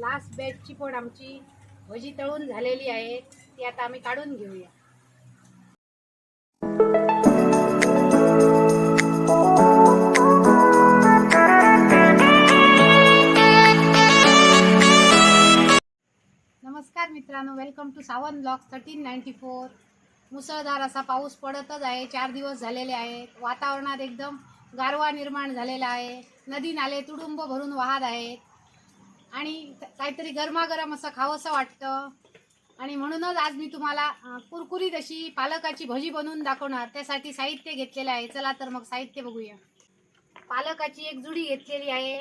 Last बॅचची पण आमची भजी तळून झालेली आहे. ती आता आम्ही काढून घेऊया. नमस्कार मित्रांनो welcome to Sawan blog thirteen ninety four मुसळधार असा पाऊस पडतच आहे. चार दिवस झालेले आहेत. वातावरणात एकदम गारवा निर्माण झालेला आहे. नदी नाले तुडुंब भरून वाहत आहेत. आणि काहीतरी गरमागरम असं खावंसं वाटतं. आणि म्हणूनच आज मी तुम्हाला कुरकुरीत अशी पालकाची भजी बनवून दाखवणार. त्यासाठी साहित्य घेतलेलं आहे. चला तर मग साहित्य बघूया. पालकाची एक जुडी घेतलेली आहे.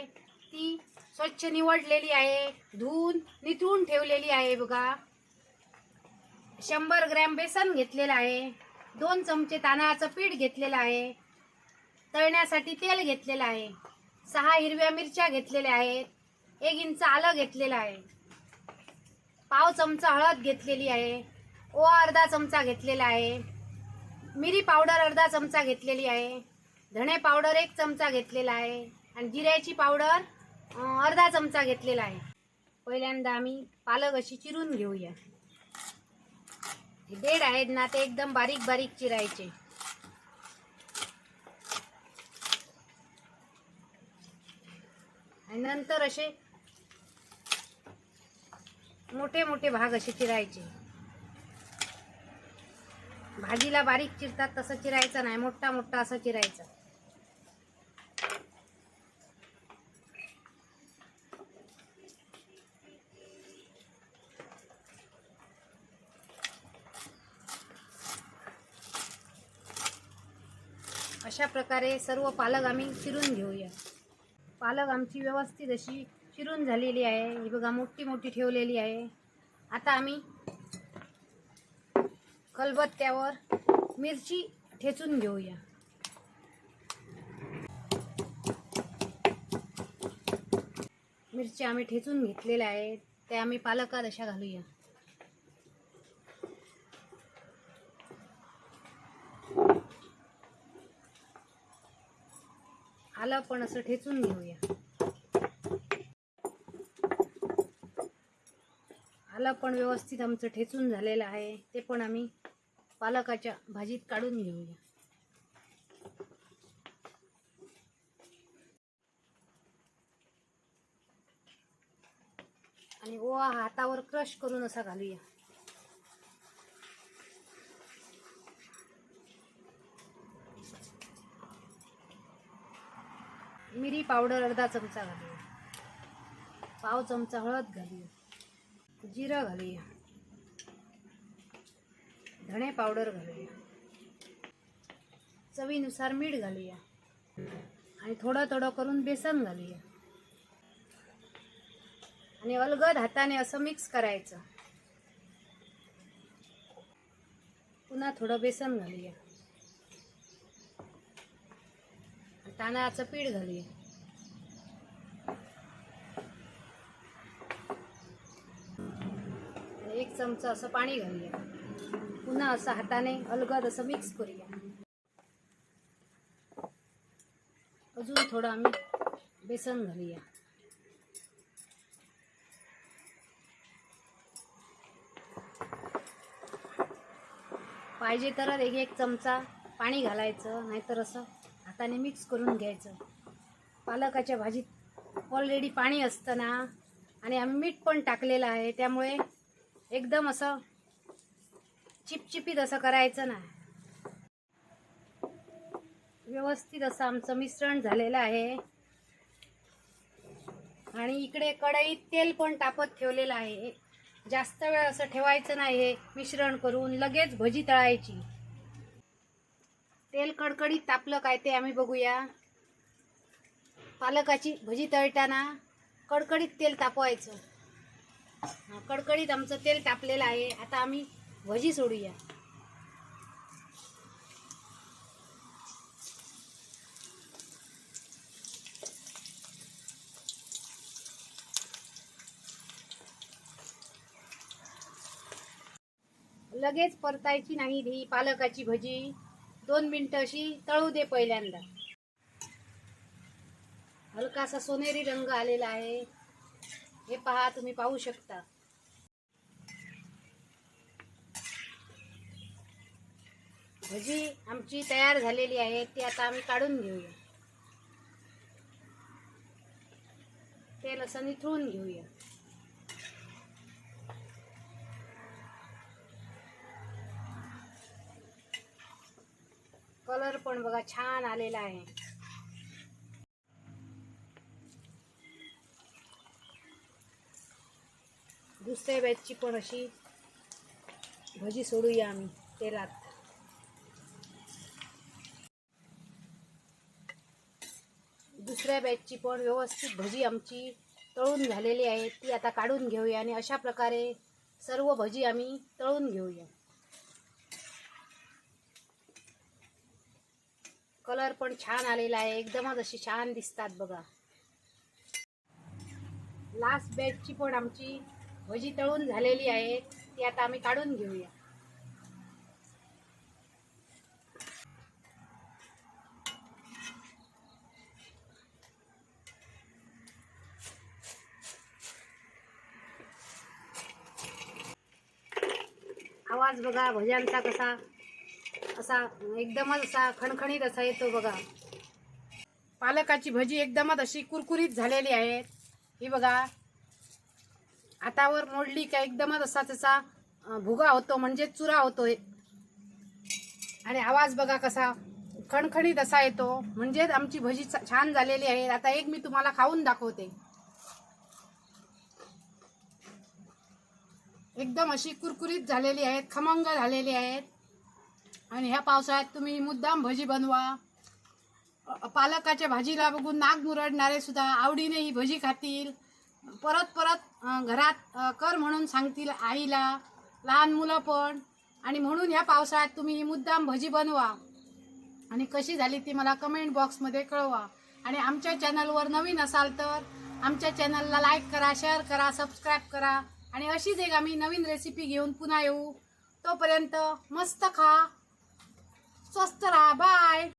ती स्वच्छ निवडलेली आहे. धुवून निथळून ठेवलेली आहे बघा. शंभर ग्रॅम बेसन घेतलेलं आहे. दोन चमचे तांदळाचं पीठ घेतलेलं आहे. तळण्यासाठी तेल घेतलेलं आहे. सहा हिरव्या मिरच्या घेतलेल्या आहेत. एक इंच आलं घेतलेलं आहे. पाव चमचा हळद घेतलेली आहे. ओवा अर्धा चमचा घेतलेला आहे. मिरी पावडर अर्धा चमचा घेतलेली आहे. धणे पावडर एक चमचा घेतलेला आहे. आणि जिऱ्याची पावडर अर्धा चमचा घेतलेला आहे. पहिल्यांदा आम्ही पालक अशी चिरून घेऊया. हे देड आहेत ना ते एकदम बारीक बारीक चिरायचे. आणि नंतर असे मोठे मोठे भाग असे चिरायचे. भाजीला बारीक चिरतात तसं चिरायचं नाही. मोठा मोठा असं चिरायचं. अशा प्रकारे सर्व पालक आम्ही चिरून घेऊया. पालक आमची व्यवस्थित अशी चिरून झालेली आहे. ही बघा मोठी मोठी ठेवलेली आहे. आता आम्ही कलबत्त्यावर मिरची ठेचून घेऊया. मिरची आम्ही ठेचून घेतलेल्या आहेत. त्या आम्ही पालकात अशा घालूया. आलं पण असं ठेचून घेऊया. पालक पण व्यवस्थित आमचं ठेचून झालेलं आहे. ते पण आम्ही पालकाच्या भाजीत काढून घेऊया. आणि ओवा हातावर क्रश करून असा घालूया. मिरी पावडर अर्धा चमचा घालूया. पाव चमचा हळद घालूया. जिरं घालूया. धणे पावडर घालूया. चवीनुसार मीठ घालूया. आणि थोडं थोडं करून बेसन घालूया. आणि अलगद हाताने असं मिक्स करायचं. पुन्हा थोडं बेसन घालूया. तांदळाचं पीठ घालूया आणि एक चमचा असं पाणी घालूया. पुन्हा असं हाताने अलगद असं मिक्स करूया. अजून थोडं आम्ही बेसन घालूया. पाहिजे तर एक एक चमचा पाणी घालायचं नाहीतर असं हाताने मिक्स करून घ्यायचं. पालकाच्या भाजीत ऑलरेडी पाणी असतं ना आणि आम्ही मीठ पण टाकलेलं आहे त्यामुळे एकदम असं चिपचिपीत असं करायचं ना. व्यवस्थित असं आमचं मिश्रण झालेलं आहे. आणि इकडे कढईत तेल पण तापत ठेवलेलं आहे. जास्त वेळ असं ठेवायचं नाही हे मिश्रण करून लगेच भजी तळायची. तेल कडकडीत तापलं काय ते आम्ही बघूया. पालकाची भजी तळताना कडकडीत तेल तापवायचं. कडकडीत आमचं तेल तापलेलं आहे. आता आम्ही भजी सोडूया. लगेच परतायची नाही ही पालकाची भजी. दोन मिनटं अशी तळू दे पहिल्यांदा. हलकासा सोनेरी रंग आलेला आहे. हे पहा तुम्ही पाहू शकता. भजी आमची तयार झालेली आहे ती आता आम्ही काढून घेऊया. ते लसणी निथळून घेऊया. कलर पण बघा छान आलेला आहे. दुसऱ्या बॅचची पण अशी भजी सोडूया आम्ही तेलात दुसऱ्या बॅचची पण व्यवस्थित भजी आमची तळून झालेली आहे ती आता काढून घेऊया आणि अशा प्रकारे सर्व भजी आम्ही तळून घेऊया. कलर पण छान आलेला आहे एकदमच अशी छान दिसतात बघा. लास्ट बॅचची पण आमची भजी तळून झालेली आहे ती आता आम्ही काढून घेऊया. आवाज बघा भज्यांचा कसा असा एकदमच असा खणखणीत असा येतो बघा. पालकाची भजी एकदमच अशी कुरकुरीत झालेली आहे. ही बघा हातावर मोडली का एकदमच असा त्याचा भुगा होतो म्हणजे चुरा होतोय. आणि आवाज बघा कसा खणखणीत असा येतो. म्हणजेच आमची भजी छान झालेली आहे. आता एक मी तुम्हाला खाऊन दाखवते. एकदम अशी कुरकुरीत झालेली आहेत खमंग झालेली आहेत. आणि ह्या पावसाळ्यात तुम्ही मुद्दाम भजी बनवा. पालकाच्या भाजीला बघून नाग मुरडणारे सुद्धा आवडीने ही भजी खातील. परत परत घरात कर म्हणून सांगतील आईला लहान मुलं पण. आणि म्हणून ह्या पावसाळ्यात तुम्ही ही मुद्दाम भजी बनवा. आणि कशी झाली ती मला कमेंट बॉक्समध्ये कळवा. आणि आमच्या चॅनलवर नवीन असाल तर आमच्या चॅनलला लाईक करा शेअर करा सबस्क्राईब करा. आणि अशीच एक आम्ही नवीन रेसिपी घेऊन पुन्हा येऊ. तोपर्यंत मस्त खा. स्वस्त राहा. बाय